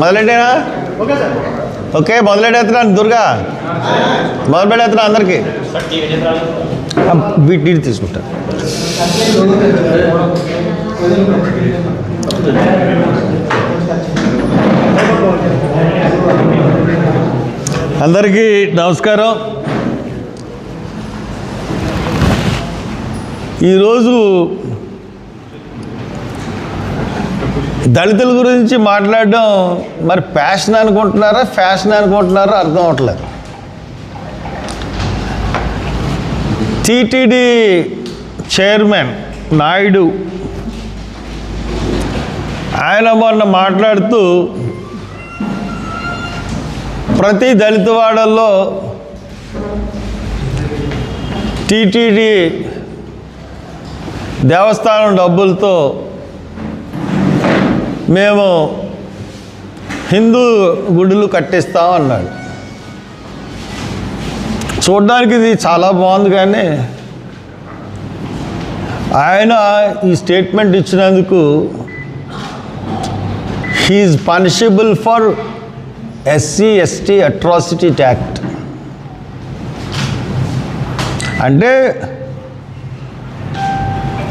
మొదలెట్టేనా? Okay మొదలెట్టేస్తున్నాను. Durga. మొదలు పెట్టేస్తున్నా అందరికీ వీటి తీసుకుంటా. అందరికీ నమస్కారం. ఈరోజు దళితుల గురించి మాట్లాడడం మరి ప్యాషన్ అనుకుంటున్నారా ఫ్యాషన్ అనుకుంటున్నారా అర్థం అవట్లేదు. టీటీడీ చైర్మన్ నాయుడు ఆయన మొన్న మాట్లాడుతూ ప్రతి దళిత వాడల్లో టీటీడీ దేవస్థానం డబ్బులతో మేము హిందూ గుడులు కట్టిస్తాం అన్నాడు. చూడడానికి ఇది చాలా బాగుంది కానీ ఆయన ఈ స్టేట్మెంట్ ఇచ్చినందుకు he is punishable for SC ST atrocity act అంటే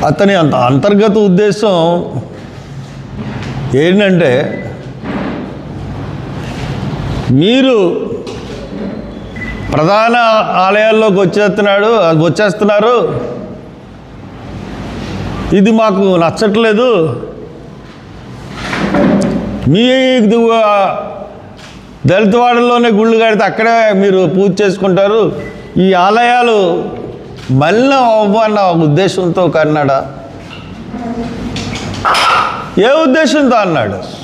అతని అంత అంతర్గత ఉద్దేశం ఏంటంటే మీరు ప్రధాన ఆలయాల్లోకి వచ్చేస్తున్నాడు వచ్చేస్తున్నారు. ఇది మాకు నచ్చట్లేదు. మీ దళితవాడల్లోనే గుళ్ళు కడితే అక్కడే మీరు పూజ చేసుకుంటారు. ఈ ఆలయాలు మళ్ళీ అవ్వన్న ఉద్దేశంతో కన్నాడా? ఏ ఉద్దేశంతో అన్నాడు?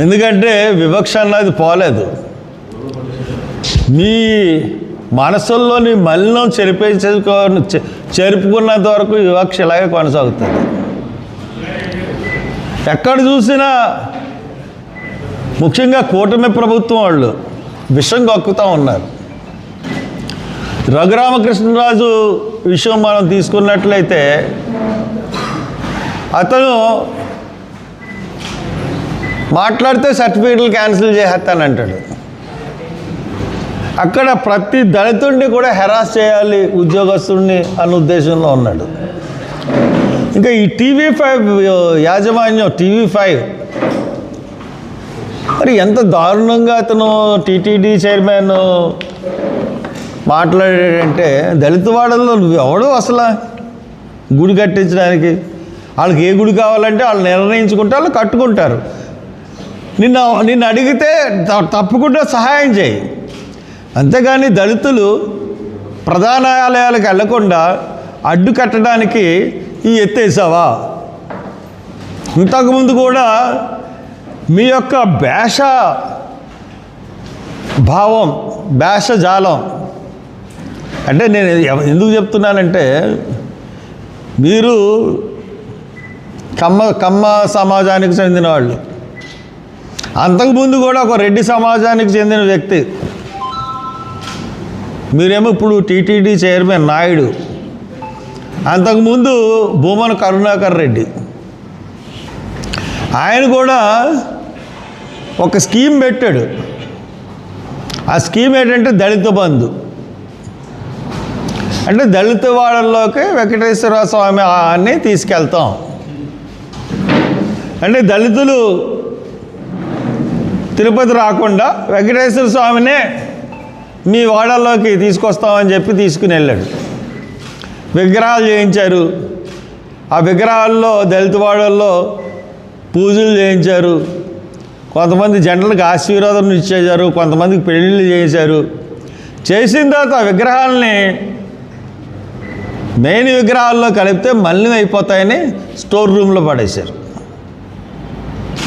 ఎందుకంటే వివక్ష అన్నది పోలేదు. మీ మనసుల్లోని మలినం చెరిపేసుకో చెరుపుకున్నంత వరకు వివక్ష ఇలాగే కొనసాగుతుంది. ఎక్కడ చూసినా ముఖ్యంగా కూటమి ప్రభుత్వం వాళ్ళు విషం కక్కుతూ ఉన్నారు. రఘురామకృష్ణరాజు విషయం మనం తీసుకున్నట్లయితే అతను మాట్లాడితే సర్టిఫికెట్లు క్యాన్సిల్ చేసేస్తానంటాడు అక్కడ ప్రతి దళితుడిని కూడా హెరాస్ చేయాలి ఉద్యోగస్తుడిని అన్న ఉద్దేశంలో ఉన్నాడు. ఇంకా ఈ టీవీ ఫైవ్ యాజమాన్యం టీవీ ఫైవ్ మరి ఎంత దారుణంగా అతను టీటీడీ చైర్మన్ మాట్లాడాడంటే దళిత వాడల్లో నువ్వు ఎవడు అసలు గుడి కట్టించడానికి? వాళ్ళకి ఏ గుడి కావాలంటే వాళ్ళు నిర్ణయించుకుంటే వాళ్ళు కట్టుకుంటారు. నిన్న నిన్ను అడిగితే తప్పకుండా సహాయం చేయి. అంతేగాని దళితులు ప్రధానాలయాలకు వెళ్ళకుండా అడ్డు కట్టడానికి ఈ ఎత్తేసావా? ఇంతకుముందు కూడా మీ యొక్క భాష భావం భాష జాలం. అంటే నేను ఎందుకు చెప్తున్నానంటే మీరు కమ్మ కమ్మ సమాజానికి చెందిన వాళ్ళు. అంతకుముందు కూడా ఒక రెడ్డి సమాజానికి చెందిన వ్యక్తి. మీరేమో ఇప్పుడు టీటీడీ చైర్మన్ నాయుడు. అంతకుముందు భూమన కరుణాకర్ రెడ్డి. ఆయన కూడా ఒక స్కీమ్ పెట్టాడు. ఆ స్కీమ్ ఏంటంటే దళిత బంధు. అంటే దళిత వాడల్లోకి వెంకటేశ్వర స్వామి అన్నీ తీసుకెళ్తాం. అంటే దళితులు తిరుపతి రాకుండా వెంకటేశ్వర స్వామినే మీ వాడల్లోకి తీసుకొస్తామని చెప్పి తీసుకుని వెళ్ళాడు. విగ్రహాలు చేయించారు. ఆ విగ్రహాల్లో దళిత వాడల్లో పూజలు చేయించారు. కొంతమంది జంటలకు ఆశీర్వాదం ఇచ్చేశారు కొంతమందికి పెళ్ళిళ్ళు చేశారు. చేసిన తర్వాత ఆ విగ్రహాలని మెయిన్ విగ్రహాల్లో కలిపితే మలినం అయిపోతాయని స్టోర్ రూమ్లో పడేశారు.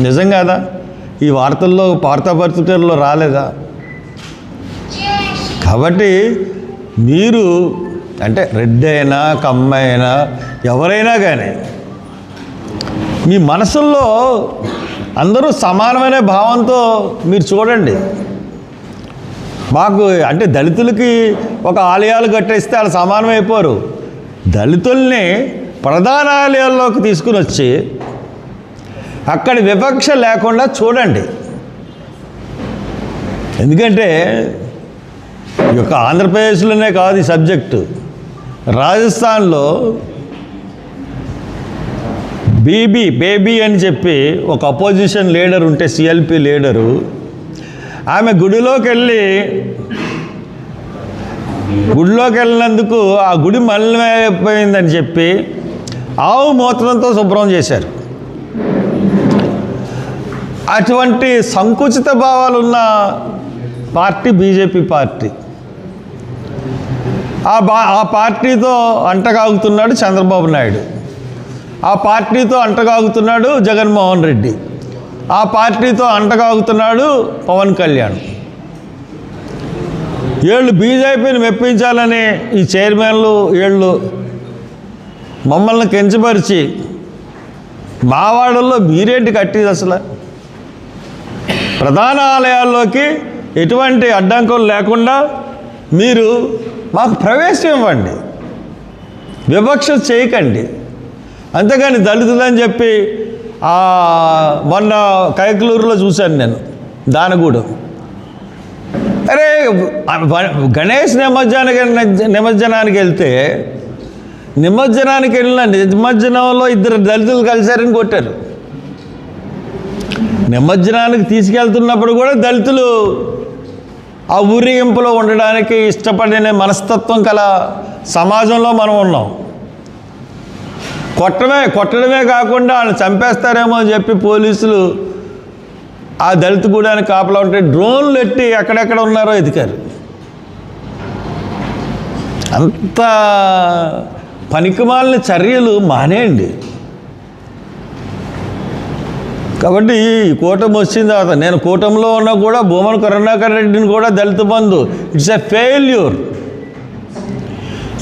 నిజం కాదా? ఈ వార్తల్లో వార్తాపత్రికల్లో రాలేదా? కాబట్టి మీరు అంటే రెడ్డైనా అయినా కమ్మ అయినా ఎవరైనా కానీ మీ మనసుల్లో అందరూ సమానమైన భావంతో మీరు చూడండి. మాకు అంటే దళితులకి ఒక ఆలయాలు కట్టేస్తే వాళ్ళు సమానమైపోరు. దళితుల్ని ప్రధాన ఆలయాల్లోకి తీసుకుని వచ్చి అక్కడ వివక్ష లేకుండా చూడండి. ఎందుకంటే ఈ యొక్క ఆంధ్రప్రదేశ్లోనే కాదు ఈ సబ్జెక్టు. రాజస్థాన్లో బీబీ బేబీ అని చెప్పి ఒక అపోజిషన్ లీడర్ ఉంటే సిఎల్పి లీడరు. ఆమె గుడిలోకి వెళ్ళి గుడిలోకి వెళ్ళినందుకు ఆ గుడి మలినమైపోయిందని చెప్పి ఆవు మూత్రంతో శుభ్రం చేశారు. అటువంటి సంకుచిత భావాలున్న పార్టీ బీజేపీ పార్టీ. ఆ బా ఆ పార్టీతో అంటగాగుతున్నాడు చంద్రబాబు నాయుడు. ఆ పార్టీతో అంటగాగుతున్నాడు జగన్మోహన్ రెడ్డి. ఆ పార్టీతో అంటగాగుతున్నాడు పవన్ కళ్యాణ్. వీళ్ళు బీజేపీని మెప్పించాలని ఈ చైర్మన్లు వీళ్ళు మమ్మల్ని కించపరిచి మావాడల్లో మీరేంటి కట్టేది అసలు? ప్రధాన ఆలయాల్లోకి ఎటువంటి అడ్డంకులు లేకుండా మీరు మాకు ప్రవేశం ఇవ్వండి. వివక్ష చేయకండి. అంతేగాని దళితులని చెప్పి మొన్న కైకలూరులో చూశాను నేను దానగూడు. అరే గణేష్ నిమజ్జనానికి నిమజ్జనానికి వెళ్తే నిమజ్జనానికి వెళ్ళిన నిమజ్జనంలో ఇద్దరు దళితులు కలిశారని కొట్టారు. నిమజ్జనానికి తీసుకెళ్తున్నప్పుడు కూడా దళితులు ఆ ఊరేగింపులో ఉండడానికి ఇష్టపడిన మనస్తత్వం కల సమాజంలో మనం ఉన్నాం. కొట్టడమే కొట్టడమే కాకుండా వాళ్ళని చంపేస్తారేమో అని చెప్పి పోలీసులు ఆ దళిత గూడానికి కాపలా ఉంటే డ్రోన్లు ఎట్టి ఎక్కడెక్కడ ఉన్నారో ఎదికారు అంత పనికిమాలిన చర్యలు మానేయండి. కాబట్టి ఈ కూటమి వచ్చిన తర్వాత నేను కూటమిలో ఉన్నా కూడా భూమన కరుణాకర్ రెడ్డిని కూడా దళిత బంధు. ఇట్స్ ఎ ఫెయిల్యూర్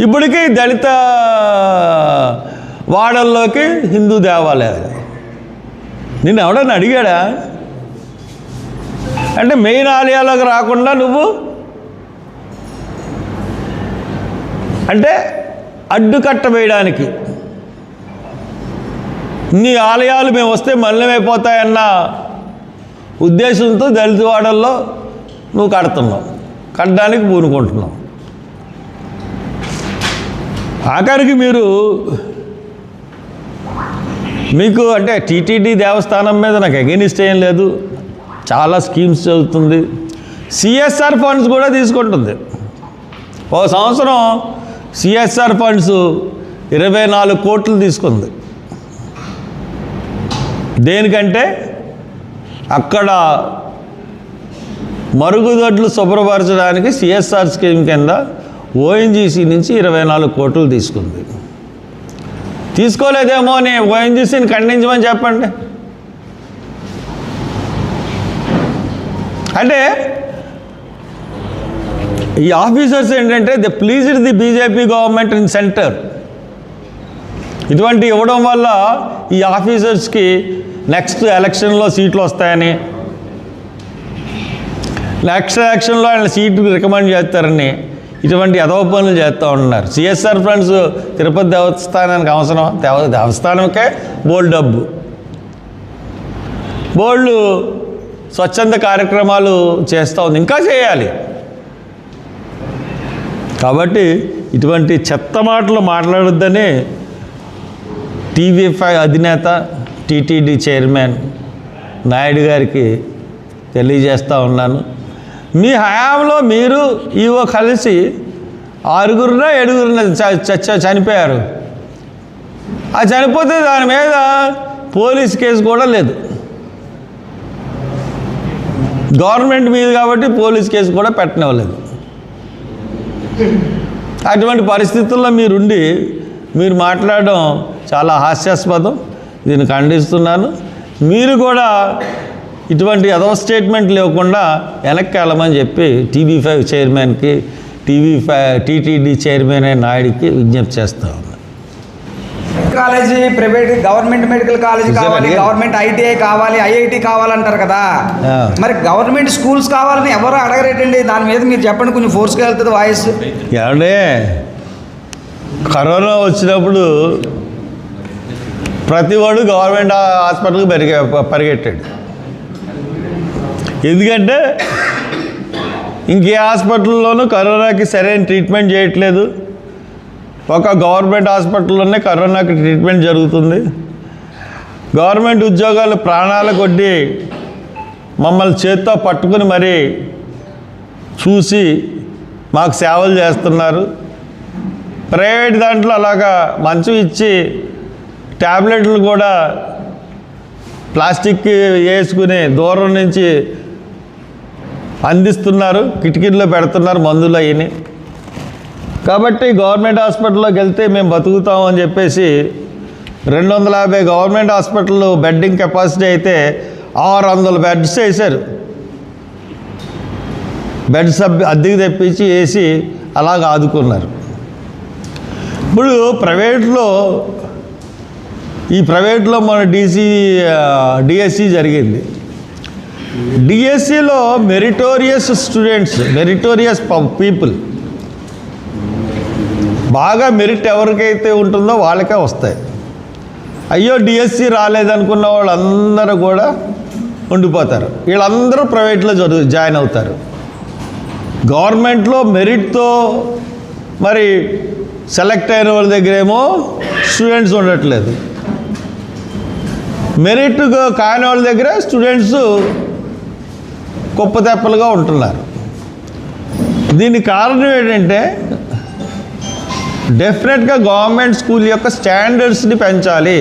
ఇప్పటికీ దళిత వాడల్లోకి హిందూ దేవాలయాలు. నిన్ను ఎవడన్నా అడిగాడా? అంటే మెయిన్ ఆలయాలకు రాకుండా నువ్వు అంటే అడ్డుకట్ట వేయడానికి నీ ఆలయాలు మేము వస్తే మలినమైపోతాయన్న ఉద్దేశంతో దళితవాడల్లో నువ్వు కడుతున్నావు. కట్టడానికి పూనుకుంటున్నావు. ఆఖరికి మీరు మీకు అంటే టీటీడీ దేవస్థానం మీద నాకు అగెనిస్ట్ ఏం లేదు. చాలా స్కీమ్స్ చదువుతుంది సిఎస్ఆర్ ఫండ్స్ కూడా తీసుకుంటుంది. ఓ సంవత్సరం సిఎస్ఆర్ ఫండ్స్ ఇరవై నాలుగు కోట్లు తీసుకుంది. దేనికంటే అక్కడ మరుగుదొడ్లు శుభ్రపరచడానికి సిఎస్ఆర్ స్కీమ్ కింద ఓఎన్జీసీ నుంచి ఇరవై నాలుగు కోట్లు తీసుకుంది. తీసుకోలేదేమో అని ఓఎన్జీసీని ఖండించమని చెప్పండి. అంటే ఈ ఆఫీసర్స్ ఏంటంటే they pleased the BJP government in centre ఇటువంటి ఇవ్వడం వల్ల ఈ ఆఫీసర్స్కి నెక్స్ట్ ఎలక్షన్లో సీట్లు వస్తాయని నెక్స్ట్ ఎలక్షన్లో ఆయన సీటు రికమెండ్ చేస్తారని ఇటువంటి అదవ పనులు చేస్తూ ఉంటున్నారు. సిఎస్ఆర్ ఫ్రెండ్స్ తిరుపతి దేవస్థానానికి అవసరం దేవ దేవస్థానంకే బోల్డ్ డబ్బు. బోల్డ్ స్వచ్ఛంద కార్యక్రమాలు చేస్తూ ఉంది ఇంకా చేయాలి. కాబట్టి ఇటువంటి చెత్త మాటలు మాట్లాడొద్దని టీవీ ఫైవ్ అధినేత టీటీడీ చైర్మన్ నాయుడు గారికి తెలియజేస్తూ ఉన్నాను. మీ హయాంలో మీరు ఈవో కలిసి ఆరుగురున ఏడుగురున చ- చ- చనిపోయారు. ఆ చనిపోతే దాని మీద పోలీస్ కేసు కూడా లేదు. గవర్నమెంట్ మీద కాబట్టి పోలీస్ కేసు కూడా పెట్టనివ్వలేదు. అటువంటి పరిస్థితుల్లో మీరుండి మీరు మాట్లాడడం చాలా హాస్యాస్పదం. దీన్ని ఖండిస్తున్నాను. మీరు కూడా ఇటువంటి అదవ స్టేట్మెంట్ లేకుండా వెనక్కి వెళ్ళమని చెప్పి టీవీ ఫైవ్ చైర్మన్కి టీవీ ఫైవ్ టీటీడీ చైర్మన్ అయిన నాయుడికి విజ్ఞప్తి చేస్తా ఉన్నాను college private government medical college కావాలి. గవర్నమెంట్ ఐటీఐ కావాలి ఐఐటి కావాలంటారు కదా. మరి గవర్నమెంట్ స్కూల్స్ కావాలని ఎవరు అడగరేటండి? దాని మీద మీరు చెప్పండి కొంచెం ఫోర్స్గా వెళ్తుంది వాయిస్. ఏమంటే కరోనా వచ్చినప్పుడు ప్రతివాడు గవర్నమెంట్ హాస్పిటల్కి పరిగె పరిగెట్టాడు. ఎందుకంటే ఇంకే హాస్పిటల్లోనూ కరోనాకి సరైన ట్రీట్మెంట్ చేయట్లేదు. ఒక గవర్నమెంట్ హాస్పిటల్లోనే కరోనాకి ట్రీట్మెంట్ జరుగుతుంది. గవర్నమెంట్ ఉద్యోగాలు ప్రాణాల కొద్దీ మమ్మల్ని చేత్తో పట్టుకుని మరీ చూసి మాకు సేవలు చేస్తున్నారు. ప్రైవేట్ దాంట్లో అలాగా మంచం ఇచ్చి ట్యాబ్లెట్లు కూడా ప్లాస్టిక్ వేసుకుని దూరం నుంచి అందిస్తున్నారు కిటికీల్లో పెడుతున్నారు మందులు అయ్యి కాబట్టి గవర్నమెంట్ హాస్పిటల్లోకి వెళ్తే మేము బతుకుతాం అని చెప్పేసి రెండు వందల యాభై గవర్నమెంట్ హాస్పిటల్ బెడ్డింగ్ కెపాసిటీ అయితే ఆరు వందల బెడ్స్ వేశారు. బెడ్స్ అద్దెకి తెప్పించి వేసి అలాగ ఆదుకున్నారు. ఇప్పుడు ప్రైవేట్లో ఈ ప్రైవేట్లో మన డీసీ డిఎస్సి జరిగింది. డిఎస్సిలో మెరిటోరియస్ స్టూడెంట్స్ మెరిటోరియస్ పీపుల్ బాగా మెరిట్ ఎవరికైతే ఉంటుందో వాళ్ళకే వస్తాయి. అయ్యో డిఎస్సి రాలేదనుకున్న వాళ్ళందరూ కూడా ఉండిపోతారు. వీళ్ళందరూ ప్రైవేట్లో చదువు జాయిన్ అవుతారు. గవర్నమెంట్లో మెరిట్తో మరి సెలెక్ట్ అయిన వాళ్ళ దగ్గరేమో స్టూడెంట్స్ ఉండట్లేదు. మెరిట్ కాని వాళ్ళ దగ్గర స్టూడెంట్స్ కుప్పతెప్పలుగా ఉంటున్నారు. దీనికి కారణం ఏంటంటే డెఫినెట్గా గవర్నమెంట్ స్కూల్ యొక్క స్టాండర్డ్స్ని పెంచాలి.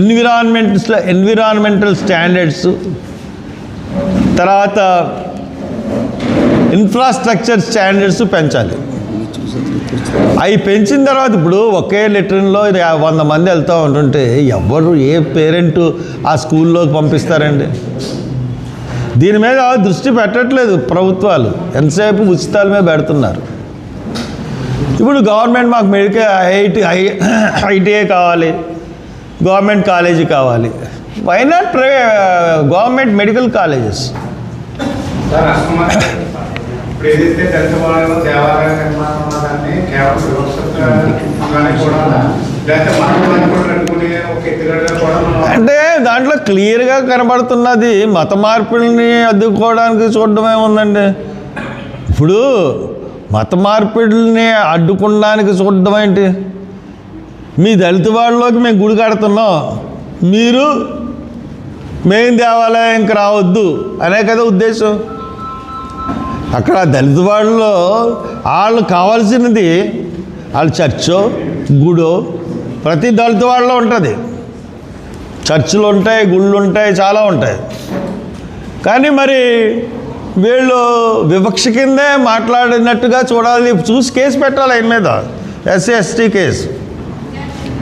ఎన్విరాన్మెంట్స్ ఎన్విరాన్మెంటల్ స్టాండర్డ్స్ తర్వాత ఇన్ఫ్రాస్ట్రక్చర్ స్టాండర్డ్స్ పెంచాలి. అవి పెంచిన తర్వాత ఇప్పుడు ఒకే లెటర్లో వంద మంది వెళ్తూ ఉంటుంటే ఎవరు ఏ పేరెంట్ ఆ స్కూల్లోకి పంపిస్తారండి? దీని మీద దృష్టి పెట్టట్లేదు ప్రభుత్వాలు. ఎంతసేపు ఉచితాల మీద పెడుతున్నారు. ఇప్పుడు గవర్నమెంట్ మాకు మెడికల్ ఐఐటి ఐ ఐటీఐ కావాలి. గవర్నమెంట్ కాలేజీ కావాలి. Why not private government medical colleges? ఇప్పుడు ఏదైతే దళిత వాళ్ళలో దేవాలయ నిర్మాణం ఉన్నదాన్ని కేవలం వివక్షతగానే కూడా. లేకపోతే మతం కూడా అనుకునే ఒక ఎత్తుగడగా కూడా అంటే దాంట్లో క్లియర్గా కనబడుతున్నది మత మార్పిడిని అడ్డుకోవడానికి చూడడమే ఉందండి ఇప్పుడు మత మార్పిడిని అడ్డుకోవడానికి చూడడం ఏంటి? మీ దళిత వాళ్ళలోకి మేము గుడి కడుతున్నాం. మీరు మెయిన్ దేవాలయంకి రావద్దు. అనే కదా ఉద్దేశం. అక్కడ దళిత వాళ్ళలో వాళ్ళు కావాల్సినది వాళ్ళు చర్చో గుడో ప్రతి దళిత వాళ్ళలో ఉంటుంది. చర్చిలు ఉంటాయి గుళ్ళు ఉంటాయి చాలా ఉంటాయి. కానీ మరి వీళ్ళు వివక్ష కిందే మాట్లాడినట్టుగా చూడాలి. చూసి కేసు పెట్టాలి ఆయన మీద. SC ST case.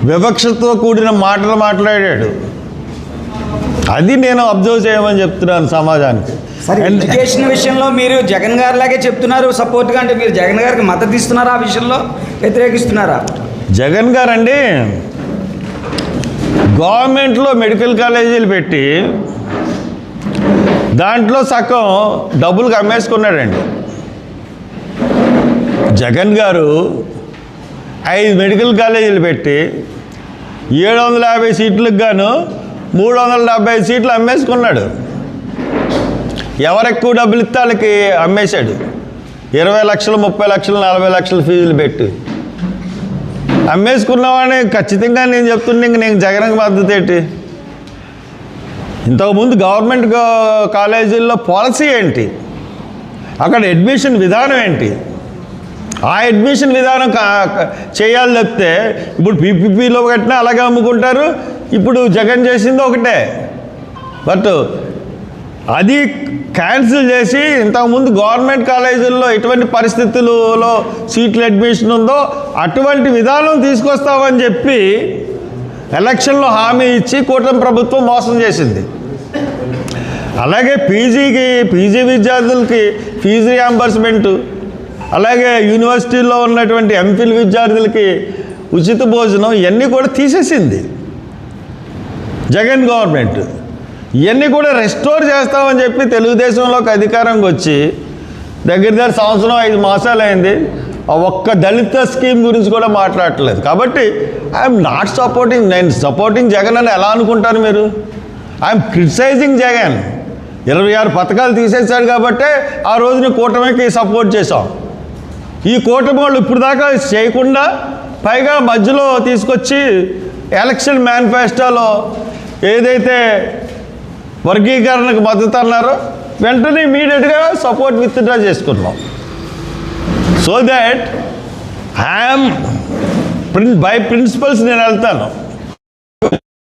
వివక్షతో కూడిన మాటలు మాట్లాడాడు. అది నేను అబ్జర్వ్ చేయమని చెప్తున్నాను సమాజానికి. ఎడ్యుకేషన్ విషయంలో మీరు జగన్ గారి లాగే చెప్తున్నారు సపోర్ట్గా అంటే మీరు జగన్ గారికి మద్దతు ఇస్తున్నారా ఆ విషయంలో? వ్యతిరేకిస్తున్నారా? జగన్ గారండి గవర్నమెంట్లో మెడికల్ కాలేజీలు పెట్టి దాంట్లో సగం డబ్బులకు అమ్మేసుకున్నాడండి జగన్ గారు ఐదు మెడికల్ కాలేజీలు పెట్టి ఏడు వందల యాభై సీట్లకు గాను మూడు వందల డెబ్బై సీట్లు అమ్మేసుకున్నాడు. ఎవరెక్కువ డబ్బులు ఇస్తే వాళ్ళకి అమ్మేశాడు. ఇరవై లక్షలు ముప్పై లక్షలు నలభై లక్షలు ఫీజులు పెట్టి. అమ్మేసుకున్నవాడిని ఖచ్చితంగా నేను చెప్తున్నా ఇంక నేను జగన్కి మద్దతు ఏంటి? ఇంతకుముందు గవర్నమెంట్ కాలేజీల్లో పాలసీ ఏంటి? అక్కడ అడ్మిషన్ విధానం ఏంటి? ఆ అడ్మిషన్ విధానం కా- చేయాలి తప్పితే ఇప్పుడు పీపీపీలో కట్టినా అలాగే అమ్ముకుంటారు. ఇప్పుడు జగన్ చేసింది ఒకటే. బట్ అది క్యాన్సిల్ చేసి ఇంతకుముందు గవర్నమెంట్ కాలేజీల్లో ఎటువంటి పరిస్థితులలో సీట్లు అడ్మిషన్ ఉందో అటువంటి విధానం తీసుకొస్తామని చెప్పి ఎలక్షన్లో హామీ ఇచ్చి కూటమి ప్రభుత్వం మోసం చేసింది. అలాగే పీజీకి పీజీ విద్యార్థులకి ఫీజు రియాంబర్స్మెంట్ అలాగే యూనివర్సిటీలో ఉన్నటువంటి ఎంఫిల్ విద్యార్థులకి ఉచిత భోజనం ఇవన్నీ కూడా తీసేసింది. జగన్ గవర్నమెంట్. ఇవన్నీ కూడా రెస్టోర్ చేస్తామని చెప్పి తెలుగుదేశంలోకి అధికారంకి వచ్చి దగ్గర దగ్గర సంవత్సరం ఐదు మాసాలు అయింది ఒక్క దళిత స్కీమ్ గురించి కూడా మాట్లాడట్లేదు. కాబట్టి ఐఎమ్ నాట్ సపోర్టింగ్ నేను సపోర్టింగ్ జగన్ అని ఎలా అనుకుంటారు మీరు? I'm criticising Jagan. ఇరవై ఆరు పథకాలు తీసేశాడు కాబట్టే ఆ రోజున కూటమికి సపోర్ట్ చేసాం ఈ కూటమి వాళ్ళు ఇప్పుడు దాకా చేయకుండా పైగా మధ్యలో తీసుకొచ్చి ఎలక్షన్ మేనిఫెస్టోలో ఏదైతే వర్గీకరణకు మద్దతు అన్నారో వెంటనే ఇమీడియట్గా సపోర్ట్ విత్డ్రా చేసుకున్నాం. So that I'm ప్రిన్ by principles నేను వెళ్తాను.